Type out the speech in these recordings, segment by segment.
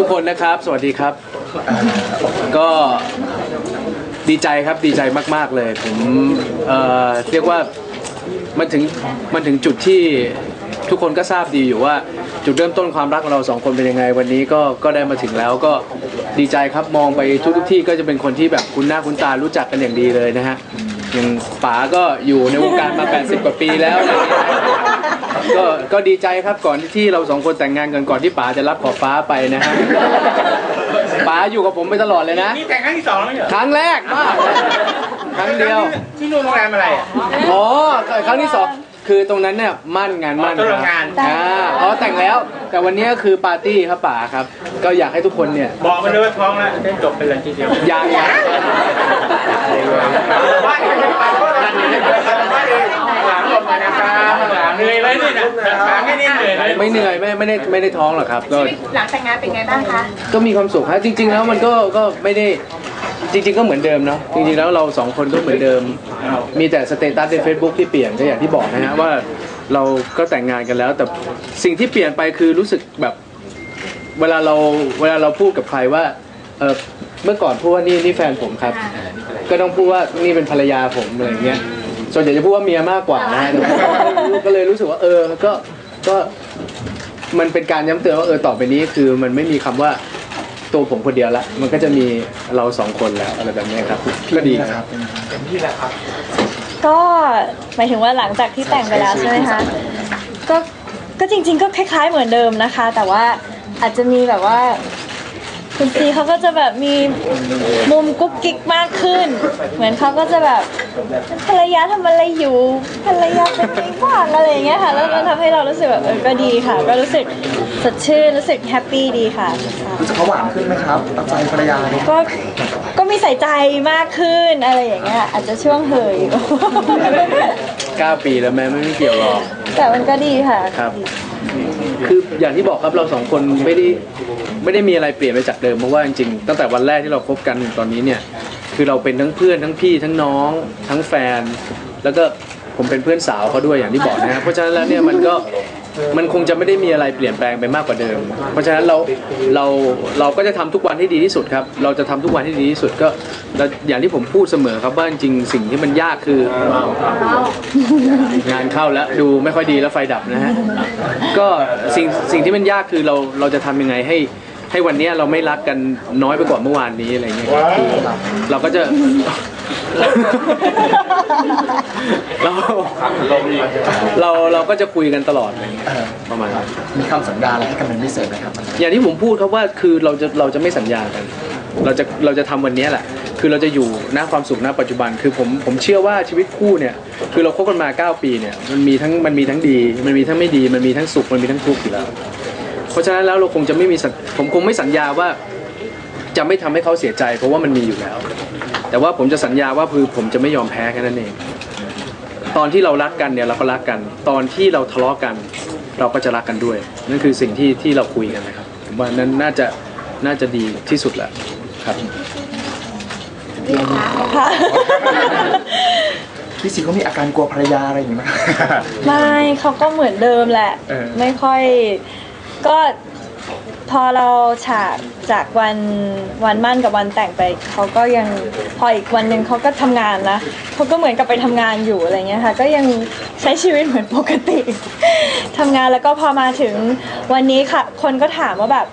ทุกคนนะครับ สวัสดีครับ ก็ดีใจครับดีใจมาก ๆเลย ผมเอ่อเรียกว่ามันถึงมันถึงจุดที่ทุกคนก็ทราบดีอยู่ว่า จุดเริ่มต้นความรักของเราสองคนเป็นยังไง วันนี้ก็ก็ได้มาถึงแล้วก็ดีใจครับมองไปทุกทุกที่ก็จะเป็นคนที่แบบคุ้นหน้าคุ้นตารู้จักกันอย่างดีเลยนะฮะ อย่างป๋าก็อยู่ในวงการมา 80 กว่าปีแล้วอะไรอย่างเงี้ยก็ก็ดีใจครับก่อนที่เราสองคนแต่งงานกันก่อนที่ป๋าจะรับขอบฟ้าไปนะฮะป๋าอยู่กับผมไปตลอดเลยนะ นี่แต่งครั้งที่สองแล้วไม่เหรอครั้งแรกมากครั้งเดียว ที่นู่นโรงแรมอะไรอะอ๋อครั้งที่สอง คือตรงนั้นเนี่ยมั่นงานมั่นอ๋อคตรัรงงาน อ่าอ๋อแต่งแล้ว แต่วันนี้ก็คือปาร์ตี้ครับป๋าครับ ก็อยากให้ทุกคนเนี่ยบอกมาเลยว่าท้องแล้วได้จบไปเลยทีเดียวยังยังว่าเองไปก็รันเลยว่าเองหลังลงมานะครับหลังเหนื่อยเลยนี่นะหลังไม่ได้เหนื่อยเลยไม่เหนื่อยไม่ไม่ได้ไม่ได้ท้องหรอกครับก็หลังแต่งงานเป็นไงบ้างคะ ก็มีความสุขครับจริง ๆ แล้วมันก็ก็ไม่ได้ จริง ๆ ก็เหมือนเดิมเนาะจริงๆแล้วเราสองคนก็เหมือนเดิม มีแต่สเตตัสใน Facebook ที่เปลี่ยนก็อย่างที่บอกนะฮะว่าเราก็แต่งงานกันแล้ว แต่สิ่งที่เปลี่ยนไปคือรู้สึกแบบเวลาเราเวลาเราพูดกับใครว่าเออเมื่อก่อนพูดว่านี่นี่แฟนผมครับ ก็ต้องพูดว่านี่เป็นภรรยาผมอะไรอย่างเงี้ยส่วนใหญ่จะพูดว่าเมียมากกว่านะฮะก็เลยรู้สึกว่าเออก็ก็มันเป็นการย้ำเตือนว่าเออต่อไปนี้คือมันไม่มีคำว่า ตัวผมคนเดียวละมันก็จะมีเราสองคนแล้วอะไรแบบเนี้ยครับก็ดีครับ ก็หมายถึงว่าหลังจากที่แต่งไปแล้วใช่ไหมคะก็ก็จริง ๆ ก็คล้าย ๆ เหมือนเดิมนะคะ แต่ว่าอาจจะมีแบบว่า คุณซีเขาก็จะแบบมีมุมกุ๊กกิ๊กมากขึ้น เหมือนเขาก็จะแบบภรรยาทำอะไรอยู่ภรรยาเป็นยังไงบ้างอะไรอย่างเงี้ยค่ะ แล้วมันทำให้เรารู้สึกแบบเออก็ดีค่ะ ก็รู้สึกสดชื่นรู้สึกแฮปปี้ดีค่ะ รู้สึกเขาหวานขึ้นไหมครับตามใจภรรยาเนี่ยก็ก็มีใส่ใจมากขึ้นอะไรอย่างเงี้ยอาจจะช่วงเหย9ปีแล้วแม่ไม่เกี่ยวหรอกแต่มันก็ดีค่ะ ครับ คืออย่างที่บอกครับเราสองคนไม่ได้ไม่ได้มีอะไรเปลี่ยนไปจากเดิมเพราะว่าจริงๆตั้งแต่วันแรกที่เราคบกันตอนนี้เนี่ย คือเราเป็นทั้งเพื่อนทั้งพี่ทั้งน้อง ทั้งแฟน แล้วก็ผมเป็นเพื่อนสาวเขาด้วยอย่างที่บอกนะครับเพราะฉะนั้นแล้วเนี่ยมันก็ มันคงจะไม่ได้มีอะไรเปลี่ยนแปลงไปมากกว่าเดิม เพราะฉะนั้นเราเราเราก็จะทำทุกวันให้ดีที่สุดครับ เราจะทำทุกวันให้ดีที่สุดก็แล้วอย่างที่ผมพูดเสมอครับว่าจริงๆสิ่งที่มันยากคืองานเข้าแล้วดูไม่ค่อยดีแล้วไฟดับนะฮะก็สิ่งสิ่งที่มันยากคือเราเราจะทำยังไงให้ ให้วันเนี้ยเราไม่รักกันน้อยไปกว่าเมื่อวานนี้อะไรเงี้ยคือเราก็จะเราเราเราก็จะคุยกันตลอดอะไรเงี้ยเออประมาณนั้นมีคำสัญญาอะไรให้กันเป็นพิเศษไหมครับอย่างที่ผมพูดครับว่าคือเราจะเราจะไม่สัญญากันเราจะเราจะทำวันนี้แหละ คือเราจะอยู่ณความสุขณปัจจุบัน คือผมผมเชื่อว่าชีวิตคู่เนี่ย คือเราคบกันมา 9 ปีเนี่ย มันมีทั้งมันมีทั้งดี มันมีทั้งไม่ดี มันมีทั้งสุข มันมีทั้งทุกข์อยู่แล้ว เพราะฉะนั้นแล้วเราคงจะไม่มีสัญผมคงไม่สัญญาว่าจะไม่ทำให้เขาเสียใจ เพราะว่ามันมีอยู่แล้ว แต่ว่าผมจะสัญญาว่าคือผมจะไม่ยอมแพ้แค่นั้นเอง ตอนที่เรารักกันเนี่ยเราก็รักกัน ตอนที่เราทะเลาะกัน เราก็จะรักกันด้วย นั่นคือสิ่งที่ที่เราคุยกันนะครับผมว่านั้นน่าจะน่าจะดีที่สุดแล้วครับค่ะพี่ซีเขามีอาการกลัวภรรยาอะไรอย่างงี้ไหมไม่เขาก็เหมือนเดิมแหละเออไม่ค่อย ก็พอเราฉากจากวันวันมั่นกับวันแต่งไปเขาก็ยังพออีกวันหนึ่งเขาก็ทำงานนะเขาก็เหมือนกับไปทำงานอยู่อะไรเงี้ยค่ะก็ยังใช้ชีวิตเหมือนปกติ ทำงานแล้วก็พอมาถึงวันนี้ค่ะ คนก็ถามว่าแบบ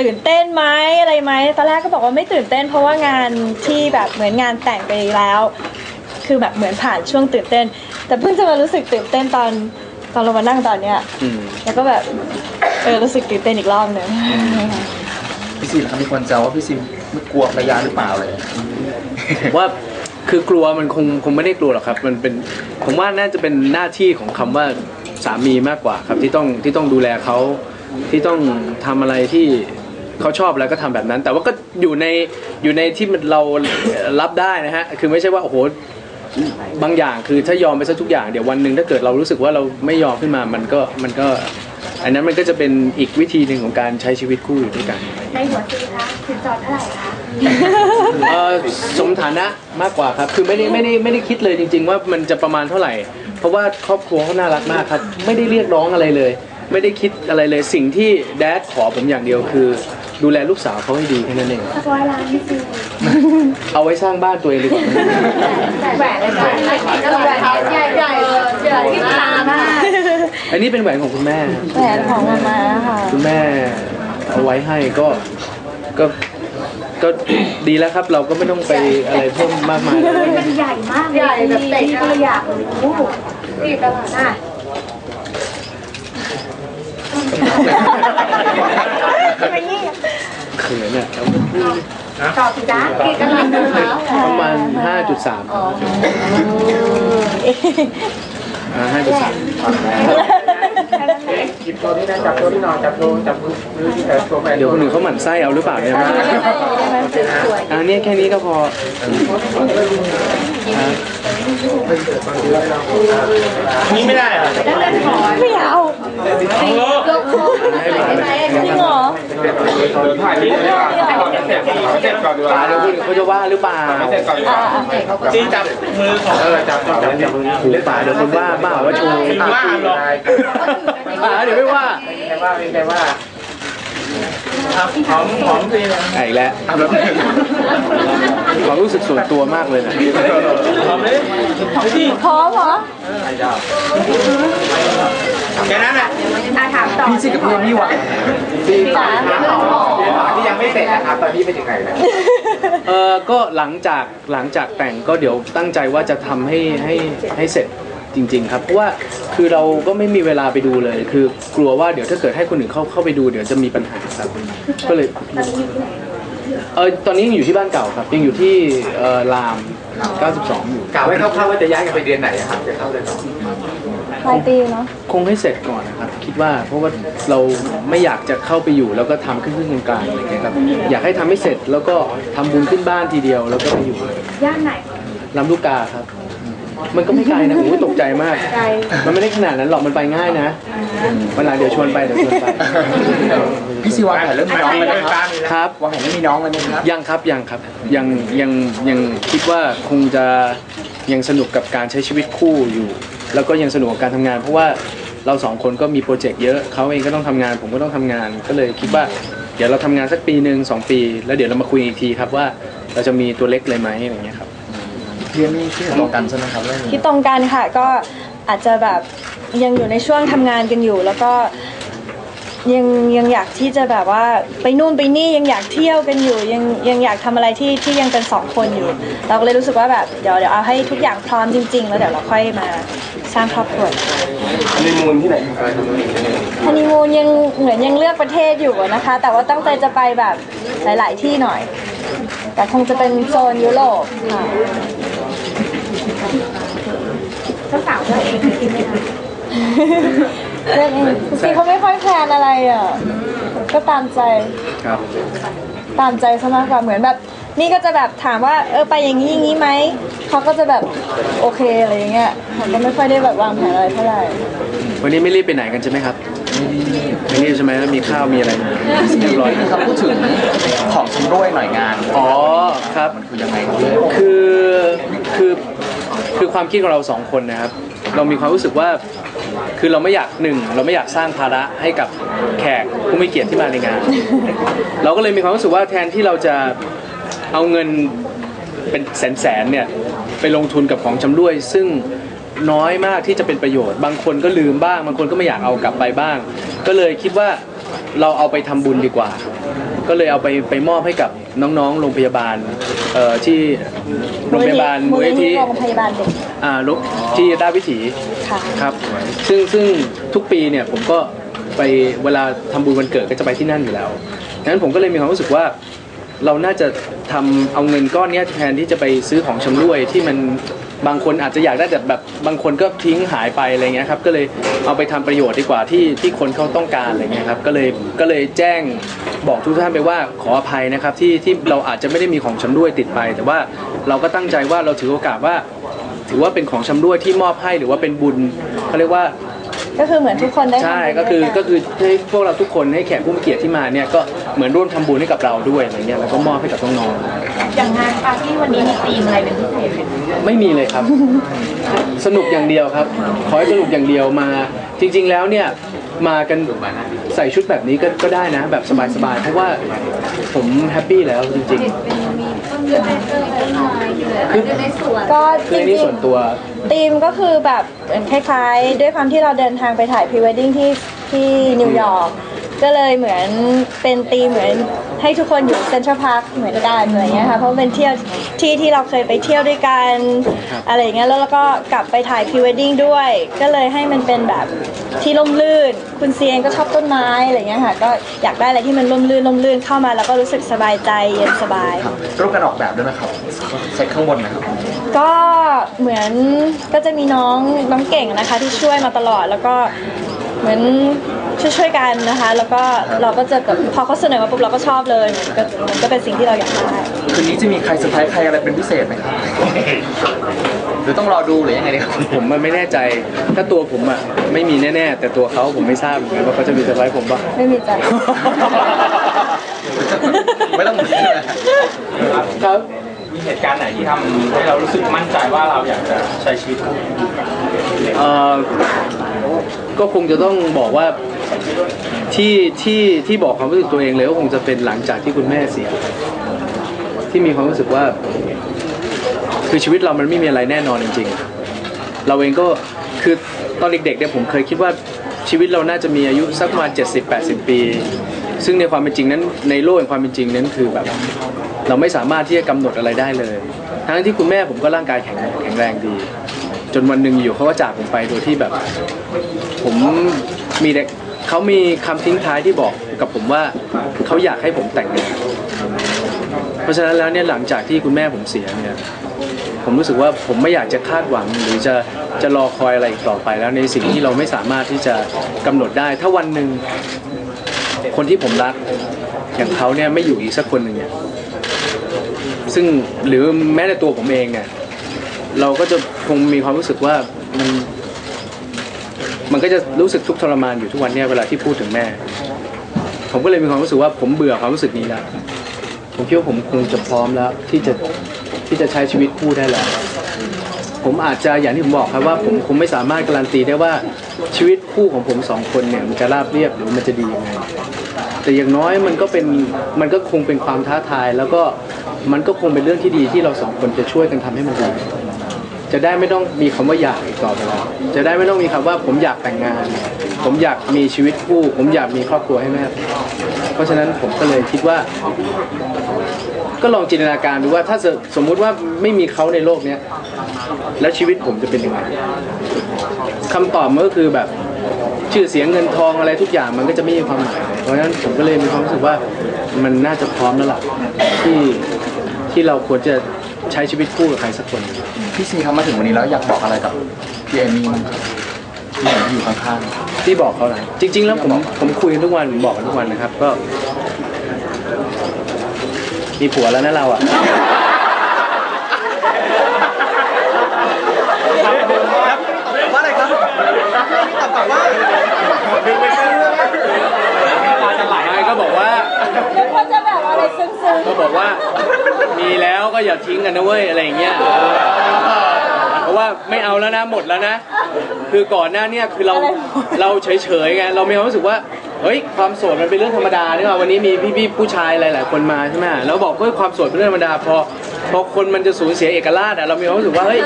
ตื่นเต้นไหมอะไรไหมตอนแรกก็บอกว่าไม่ตื่นเต้น เพราะว่างานที่แบบเหมือนงานแต่งไปแล้ว คือแบบเหมือนผ่านช่วงตื่นเต้น แต่เพิ่งจะมารู้สึกตื่นเต้นตอนตอนเรามานั่งตอนเนี้ย อืม แล้วก็แบบ เออรู้สึกตื่นเต้นอีกรอบหนึ่งพี่ซีนะครับมีคนแซวว่าพี่ซีไม่กลัวภรรยาหรือเปล่าเลย ผมว่าคือกลัวมันคงคงไม่ได้กลัวหรอกครับ มันเป็นผมว่าน่าจะเป็นหน้าที่ของคำว่าสามีมากกว่าครับที่ต้องที่ต้องดูแลเขาที่ต้องทำอะไรที่เขาชอบแล้วก็ทำแบบนั้น แต่ว่าก็อยู่ในอยู่ในที่มันเรารับได้นะฮะคือไม่ใช่ว่าโอ้โหบางอย่างคือถ้ายอมไปซะทุกอย่างเดี๋ยววันหนึ่งถ้าเกิดเรารู้สึกว่าเราไม่ยอมขึ้นมามันก็มันก็ อันนั้นมันก็จะเป็นอีกวิธีหนึ่งของการใช้ชีวิตคู่อยู่ด้วยกันในหัวซีคะสินสอดเท่าไหร่คะเอ่อสมฐานะมากกว่าครับ คือไม่ได้ไม่ได้ไม่ได้คิดเลยจริง ๆ ว่ามันจะประมาณเท่าไหร่ เพราะว่าครอบครัวเขาน่ารักมากครับ ไม่ได้เรียกร้องอะไรเลย ไม่ได้คิดอะไรเลยสิ่งที่แดดขอผมอย่างเดียวคือ ดูแลลูกสาวเขาให้ดีแค่นั้นเองสักร้อยล้านพี่ซีเอาไว้สร้างบ้านตัวเองดีกว่า แหวนเลยค่ะแหวนใหญ่ใหญ่ใหญ่ที่ตามาก อันนี้เป็นแหวนของคุณแม่ครับแหวนของมามาค่ะ คุณแม่เอาไว้ให้ก็ก็ก็ดีแล้วครับ เราก็ไม่ต้องไปอะไรเพิ่มมากมายแล้วมันใหญ่มากใหญ่แบบเตะก็เลยอยากรู้นี่ตลาดน่ะเขินเนี่ยต่อสิจ๊ะพี่กำลังดูแล้วประมาณ5.3 อ่า5.3หยิบตัวนี้นะจับตัวที่นอนจับตัวจับมือมือที่แต่ตัวแฟนเดี๋ยวคนอื่นเขาหมั่นไส้เอาหรือเปล่าเนี่ยอันนี้แค่นี้ก็พออ่านี่ไม่ได้เหรอไม่เอา จริงเหรอถ่ายนี่เลยว่าเสร็จเสร็จก่อนดีกว่าเดี๋ยวคนอื่นเขาจะว่าหรือเปล่าเสร็จก่อนดีกว่าจีจับมือของเออจับจับจับจับมือหรือเปล่าเดี๋ยวคนว่าบ้าว่าชว์ว่าหรอกป๋าเดี๋ยวไม่ว่าใครว่าใครว่าครับหอมหอมดีนไอ้แล้วความรู้สึกส่วนตัวมากเลยนะหอมเลยจี้พร้อมเหรอ แค่นั้นแหละอาถามต่อพี่ซีกับพี่นี่หวานจ๋าที่ยังไม่เสร็จนะครับตอนนี้ไปถึงไหนแล้วเออก็หลังจากหลังจากแต่งก็เดี๋ยวตั้งใจว่าจะทำให้ให้ให้เสร็จจริง ๆ ครับเพราะว่าคือเราก็ไม่มีเวลาไปดูเลย คือกลัวว่าเดี๋ยวถ้าเกิดให้คนอื่นเข้าเข้าไปดูเดี๋ยวจะมีปัญหาครับ ก็เลยเออตอนนี้ยังอยู่ที่บ้านเก่าครับ ยังอยู่ที่เออราม 92 อยู่กล่าวไว้คร่าวๆว่าจะย้ายกันไปเดือนไหนครับจะเข้าเดือนไหน ปลายปีเนาะคงให้เสร็จก่อนนะครับ คิดว่าเพราะว่าเราไม่อยากจะเข้าไปอยู่แล้วก็ทำขึ้นขึ้นกลางๆอะไรเงี้ยครับอยากให้ทำให้เสร็จแล้วก็ทำบุญขึ้นบ้านทีเดียวแล้วก็ไปอยู่เลยย่านไหนลำลูกกาครับ มันก็ไม่ไกลนะโอ้ยตกใจมากไกลมันไม่ได้ขนาดนั้นหรอกมันไปง่ายนะวันหลังเดี๋ยวชวนไปเดี๋ยวชวนไปพี่ซีวางแผนเรื่องมีน้องเลยไหมครับครับ วางแผนเรื่องมีน้องเลยไหมครับ ยังครับยังครับยังยังยังคิดว่าคงจะยังสนุกกับการใช้ชีวิตคู่อยู่ แล้วก็ยังสนุกกับการทำงาน เพราะว่าเราสองคนก็มีโปรเจกต์เยอะเขาเองก็ต้องทำงาน ผมก็ต้องทำงาน ก็เลยคิดว่า เดี๋ยวเราทำงานสักปีหนึ่งสองปี แล้วเดี๋ยวเรามาคุยอีกทีครับว่าเราจะมีตัวเล็กเลยไหมอะไรอย่างเงี้ยครับพี่นี่ที่ตรงกันใช่ไหมครับเรื่องนี้ ที่ตรงกันค่ะก็อาจจะแบบยังอยู่ในช่วงทำงานกันอยู่ แล้วก็ยังยังอยากที่จะแบบว่าไปนู่นไปนี่ยังอยากเที่ยวกันอยู่ ยังยังอยากทำอะไรที่ที่ยังเป็นสองคนอยู่ เราก็เลยรู้สึกว่าแบบเดี๋ยวเดี๋ยวเอาให้ทุกอย่างพร้อมจริง ๆ แล้วเดี๋ยวเราค่อยมา สร้างครอบครัวในมูลที่ไหนฮันนีมูนยังเหมือนยังเลือกประเทศอยู่อะนะคะ แต่ว่าตั้งใจจะไปแบบหลาย ๆ ที่หน่อย แต่คงจะเป็นโซนยุโรปค่ะเจ้าสาวเลือกเองจริงไหมคะเรื่องเองจริงๆเขาไม่ค่อยแพลนอะไรอะก็ตามใจครับตามใจซะมากกว่าเหมือนแบบ นี่ก็จะแบบถามว่าเออไปอย่างนี้อย่างนี้ไหมเขาก็จะแบบโอเคอะไรอย่างเงี้ยเขาก็ไม่ค่อยได้แบบวางแผนอะไรเท่าไหร่วันนี้ไม่รีบไปไหนกันใช่ไหมครับไม่รีบใช่ไหมแล้วมีข้าวมีอะไรเรียบร้อยพี่นะคครับรับพูดถึงของชำร่วยหน่อยงานอ๋อครับมันคือยังไงครับเนี่ยคือคือคือความคิดของเราสองคนนะครับ เรามีความรู้สึกว่าคือเราไม่อยากหนึ่งเราไม่อยากสร้างภาระให้กับแขกผู้มีเกียรติที่มาในงาน เราก็เลยมีความรู้สึกว่าแทนที่เราจะ เอาเงินเป็นแสนๆเนี่ยไปลงทุนกับของชำร่วย ซึ่งน้อยมากที่จะเป็นประโยชน์ บางคนก็ลืมบ้าง บางคนก็ไม่อยากเอากลับไปบ้าง ก็เลยคิดว่าเราเอาไปทำบุญดีกว่า ก็เลยเอาไปไปมอบให้กับน้องๆ โรงพยาบาลเอ่อที่โรงพยาบาลมูมูลลนินิธิธิโรงพยาบาลเด็กอ่าลุกที่ราชวิถีค่ะครับ ซึ่งซึ่งทุกปีเนี่ยผมก็ไปเวลาทำบุญวันเกิดก็จะไปที่นั่นอยู่แล้วดังนั้นผมก็เลยมีความรู้สึกว่า เราน่าจะทำเอาเงินก้อนนี้แทนที่จะไปซื้อของชำร่วยที่มันบางคนอาจจะอยากได้แต่แบบบางคนก็ทิ้งหายไปอะไรเงี้ยครับก็เลยเอาไปทำประโยชน์ดีกว่าที่ที่คนเขาต้องการอะไรเงี้ยครับก็เลยก็เลยแจ้งบอกทุกท่านไปว่าขออภัยนะครับที่ที่เราอาจจะไม่ได้มีของชำร่วยติดไป แต่ว่าเราก็ตั้งใจว่าเราถือโอกาสว่า ถือว่าเป็นของชำร่วยที่มอบให้หรือว่าเป็นบุญเขาเรียกว่า ก็คือเหมือนทุกคนได้ทำใช่บุญก็คือด้วยน ก็คือให้พวกเราทุกคนให้แขกผู้มีเกียรติที่มาเนี่ยก็เหมือนร่วมทำบุญให้กับเราด้วยอะไรเงี้ยแล้วก็มอบให้กับน้องอย่างงานปาร์ตี้วันนี้มีธีมอะไรเป็นพิเศษไหมๆไม่มีเลยครับ สนุกอย่างเดียวครับ ขอให้สนุกอย่างเดียวมา จริง ๆแล้วเนี่ยมากันใส่ชุดแบบนี้ก็ก็ได้นะ แบบสบายๆเพราะว่าผมแฮปปี้แล้วจริงในสวน ก็ๆจคืออันรินี้งส่วนตัวธีมก็คือแบบคล้ายๆ ด้วยความที่เราเดินทางไปถ่ายพรีเวดดิ้งที่ที่นิวยอร์ก ก็เลยเหมือนเป็นธีมเหมือนให้ทุกคนอยู่เซ็นทรัลพาร์คเหมือนกันอะไรเงี้ยค่ะเพราะเป็นเที่ยวที่ที่เราเคยไปเที่ยวด้วยกันครับอะไรอย่างเงี้ยแล้วเราก็กลับไปถ่ายพรีเวดดิ้งด้วย ก็เลยให้มันเป็นแบบที่ร่มรื่น คุณเซียนก็ชอบต้นไม้อะไรเงี้ยค่ะก็อยากได้อะไรที่มันร่มรื่นร่มรื่นเข้ามาแล้วก็รู้สึกสบายใจเย็นสบายร่วมกันออกแบบด้วยไหมครับเซ็ตข้างบนนะครับก็เหมือนก็จะมีน้องน้องเก่งนะคะที่ช่วยมาตลอดแล้วก็เหมือน ช่วยช่วยๆกันนะคะ แล้วก็เราก็จะแบบพอเขาเสนอมาปุ๊บเราก็ชอบเลยมันก็มันก็เป็นสิ่งที่เราอยากได้คืนนี้จะมีใครเซอร์ไพรส์ใครอะไรเป็นพิเศษไหมครับหรือต้องรอดูหรือยังไงดีครับผมมันไม่แน่ใจ ถ้าตัวผมอะไม่มีแน่ๆ แต่ตัวเขาผมไม่ทราบเหมือนกันว่าเขาจะมีเซอร์ไพรส์ผมป่ะ ไม่มีใจไม่ต้องเหมือนกันเลยครับมีเหตุการณ์ไหนที่ทำให้เรารู้สึกมั่นใจว่าเราอยากจะใช้ชีวิตคู่อยู่กันเอ่อก็คงจะต้องบอกว่า ที่ที่ที่บอกความรู้สึกตัวเองเลยก็คงจะเป็นหลังจากที่คุณแม่เสีย ที่มีความรู้สึกว่า คือชีวิตเรามันไม่มีอะไรแน่นอนจริง ๆ เราเองก็คือตอนเด็กๆเนี่ยผมเคยคิดว่าชีวิตเราน่าจะมีอายุสักประมาณ70-80 ปี ซึ่งในความเป็นจริงนั้นในโลกแห่งความเป็นจริงนั้นคือแบบ เราไม่สามารถที่จะกำหนดอะไรได้เลย ทั้งที่คุณแม่ผมก็ร่างกายแข็งแข็งแรงดี จนวันหนึ่งอยู่เขาก็จากผมไปโดยที่แบบ ผมมี เขามีคำทิ้งท้ายที่บอกกับผมว่าเขาอยากให้ผมแต่งงาน เพราะฉะนั้นแล้วเนี่ยหลังจากที่คุณแม่ผมเสียเนี่ยผมรู้สึกว่าผมไม่อยากจะคาดหวังหรือจะจะรอคอยอะไรอีกต่อไปแล้วในสิ่งที่เราไม่สามารถที่จะกำหนดได้ ถ้าวันหนึ่งคนที่ผมรักอย่างเขาเนี่ยไม่อยู่อีกสักคนหนึ่งเนี่ยซึ่งหรือแม้แต่ตัวผมเองเนี่ยเราก็จะคงมีความรู้สึกว่ามัน มันก็จะรู้สึกทุกข์ทรมานอยู่ทุกวันเนี่ยเวลาที่พูดถึงแม่ ผมก็เลยมีความรู้สึกว่าผมเบื่อความรู้สึกนี้แล้วผมคิดว่าผมคงจะพร้อมแล้วที่จะที่จะใช้ชีวิตคู่ได้แล้ว ผมอาจจะอย่างที่ผมบอกครับว่าผมคงไม่สามารถการันตีได้ว่าชีวิตคู่ของผมสองคนเนี่ยมันจะราบเรียบหรือมันจะดียังไงแต่อย่างน้อยมันก็เป็นมันก็คงเป็นความท้าทาย แล้วก็มันก็คงเป็นเรื่องที่ดีที่เราสองคนจะช่วยกันทำให้มันดี จะได้ไม่ต้องมีคำว่าอยากอีกต่อไปแล้วจะได้ไม่ต้องมีคำว่าผมอยากแต่งงาน ผมอยากมีชีวิตคู่ ผมอยากมีครอบครัวให้แม่ เพราะฉะนั้นผมก็เลยคิดว่า ก็ลองจินตนาการดูว่าถ้าสมมุติว่าไม่มีเขาในโลกเนี้ยแล้วชีวิตผมจะเป็นยังไงคำตอบมันก็คือแบบชื่อเสียงเงินทองอะไรทุกอย่างมันก็จะไม่มีความหมายเพราะฉะนั้นผมก็เลยมีความรู้สึกว่ามันน่าจะพร้อมแล้วล่ะที่ที่เราควรจะใช้ชีวิตคู่กับใครสักคน พี่ซีครับมาถึงวันนี้แล้วอยากบอกอะไรกับพี่เอมี่บ้างครับที่อยู่ข้างที่บอกเขานะจริง ๆ แล้วผมผมคุยกันทุกวันผมบอกกันทุกวันนะครับก็ มีผัวแล้วนะเราอะๆว่าอะไรครับตอบกลับว่าตาจะไหลไม่ก็บอกว่าแล้วก็จะแบบอะไรซึ้งก็บอกว่า มีแล้วก็อย่าทิ้งกันนะเว้ยอะไรอย่างเงี้ย เพราะว่าไม่เอาแล้วนะหมดแล้วนะ คือก่อนหน้าเนี้คือเราเราเฉยๆไงเรามีความรู้สึกว่าเฮ้ยความโสดมันเป็นเรื่องธรรมดานี่ว่าวันนี้มีพี่ๆผู้ชายหลายๆคนมาใช่ไหมแล้วบอกว่าความโสดเป็นเรื่องธรรมดาพอพอคนมันจะสูญเสียเอกราชอะเรามีความรู้สึกว่าเฮ้ย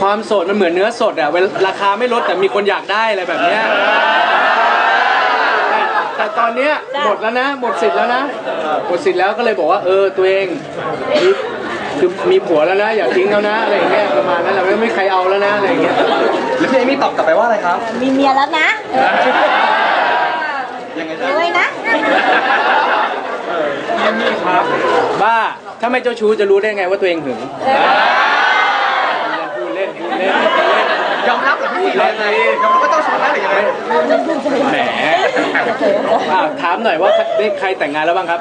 ความโสดมันเหมือนเนื้อสดอะเวลาราคาไม่ลดแต่มีคนอยากได้อะไรแบบเนี้ยแต่แต่ตอนเนี้ยหมดแล้วนะ หมดสิทธิ์แล้วนะ หมดสิทธิ์แล้วก็เลยบอกว่าเออตัวเองมี คือมีผัวแล้วนะอย่าทิ้งแล้วนะอะไรอย่างเงี้ยประมาณนั้นแหละไม่ไม่มีใครเอาแล้วนะอะไรอย่างเงี้ยแล้วพี่เอมี่ตอบกลับไปว่าอะไรครับๆมีเมียแล้วนะยังไงเดี๋ยวไว้นะบ้าถ้าไม่เจ้าชู้จะรู้ได้ไงว่าตัวเองหึงพูดเล่นพูดเล่นพูดเล่นยอมรับเหรอพี่ซียังไงยอมรับว่าต้องชู้นะหรือยังไงแหมอะถามหน่อยว่าได้ใครแต่งงานแล้วบ้างครับ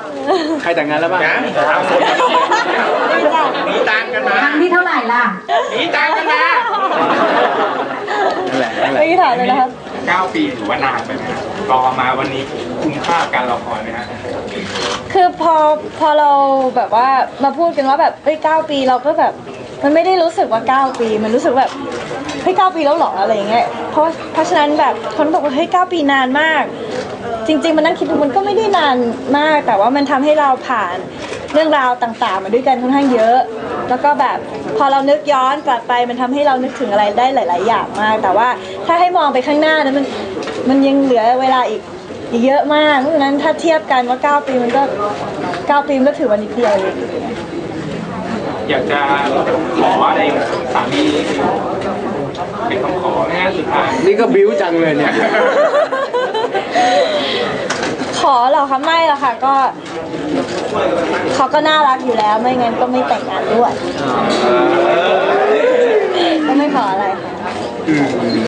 ใครแต่งงานแล้วบ้าง หนีตังกันมาครั้งที่เท่าไหร่ล่ะหนีตังกันมานั่นแหละนั่นแหละไม่ถามเลยนะครับเก้าปีถือว่านานไปไหมครับรอมาวันนี้คุ้มค่าการรอคอยไหมฮะคือพอพอเราแบบว่ามาพูดกันว่าแบบเอ้ยเก้าปีเราก็แบบ มันไม่ได้รู้สึกว่าเก้าปี มันรู้สึกแบบเฮ้ยเก้าปีแล้วเหรออะไรอย่างเงี้ยเพราะเพราะฉะนั้นแบบคนบอกว่าเฮ้ยเก้าปีนานมาก จริง ๆ มันนั่งคิดดูมันก็ไม่ได้นานมาก แต่ว่ามันทำให้เราผ่าน เรื่องราวต่างๆ มาด้วยกันค่อนข้างเยอะ แล้วก็แบบพอเรานึกย้อนกลับไปมันทำให้เรานึกถึงอะไรได้หลาย ๆ อย่างมาก แต่ว่าถ้าให้มองไปข้างหน้านั้นมันมันยังเหลือเวลาอีกอีกเยอะมากเพราะฉะนั้นถ้าเทียบกันว่า 9 ปีมันก็ 9 ปีมันก็ถือว่านิดเดียวเองอยากจะขออะไรสามีเป็นคำขอไหมฮะสุดท้ายนี่ก็บิ้วจังเลยเนี่ย ขอเหรอคะไม่หรอกค่ะ ก็ เขาก็น่ารักอยู่แล้วไม่งั้นก็ไม่แต่งงานด้วยก็ไม่ขออะไรค่ะ